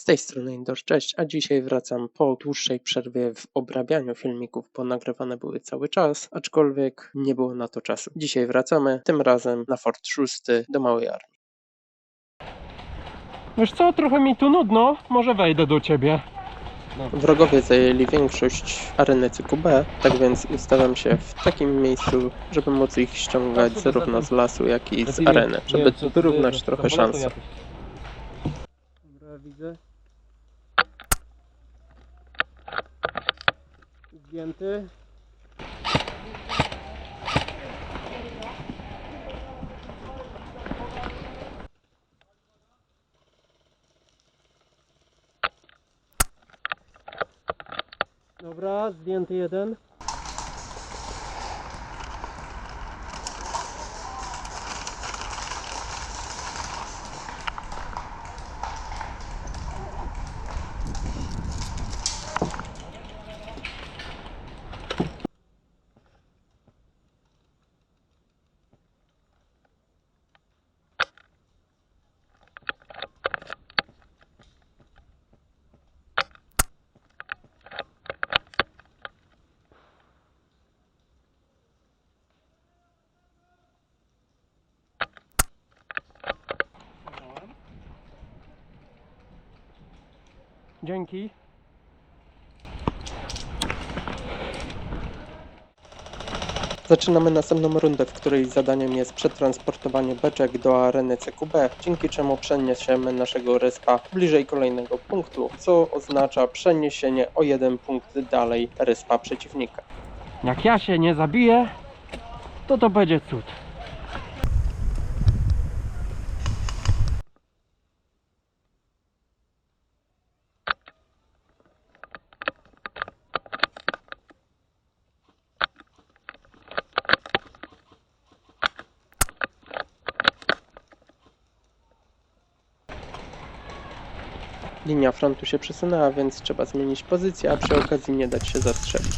Z tej strony Indor, cześć, a dzisiaj wracam po dłuższej przerwie w obrabianiu filmików, bo nagrywane były cały czas, aczkolwiek nie było na to czasu. Dzisiaj wracamy, tym razem na Fort 6 do Małej Armii. Wiesz co, trochę mi tu nudno, może wejdę do ciebie. Wrogowie zajęli większość areny cyklu B, tak więc ustawiam się w takim miejscu, żeby móc ich ściągać zarówno z lasu, jak i z areny, żeby wyrównać trochę szanse. Dobra, widzę. Zdjęty. Dobra, zdjęty jeden. Dzięki. Zaczynamy następną rundę, w której zadaniem jest przetransportowanie beczek do areny CQB, dzięki czemu przeniesiemy naszego respa bliżej kolejnego punktu, co oznacza przeniesienie o jeden punkt dalej respa przeciwnika. Jak ja się nie zabiję, to to będzie cud. Linia frontu się przesunęła, więc trzeba zmienić pozycję, a przy okazji nie dać się zastrzelić.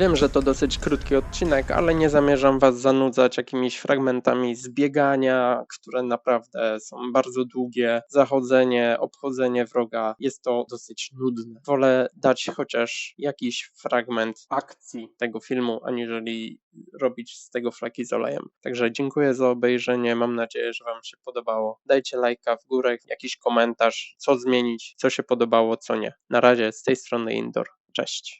Wiem, że to dosyć krótki odcinek, ale nie zamierzam Was zanudzać jakimiś fragmentami z biegania, które naprawdę są bardzo długie. Zachodzenie, obchodzenie wroga jest to dosyć nudne. Wolę dać chociaż jakiś fragment akcji tego filmu, aniżeli robić z tego flaki z olejem. Także dziękuję za obejrzenie. Mam nadzieję, że Wam się podobało. Dajcie lajka w górę, jakiś komentarz, co zmienić, co się podobało, co nie. Na razie z tej strony Indoor. Cześć.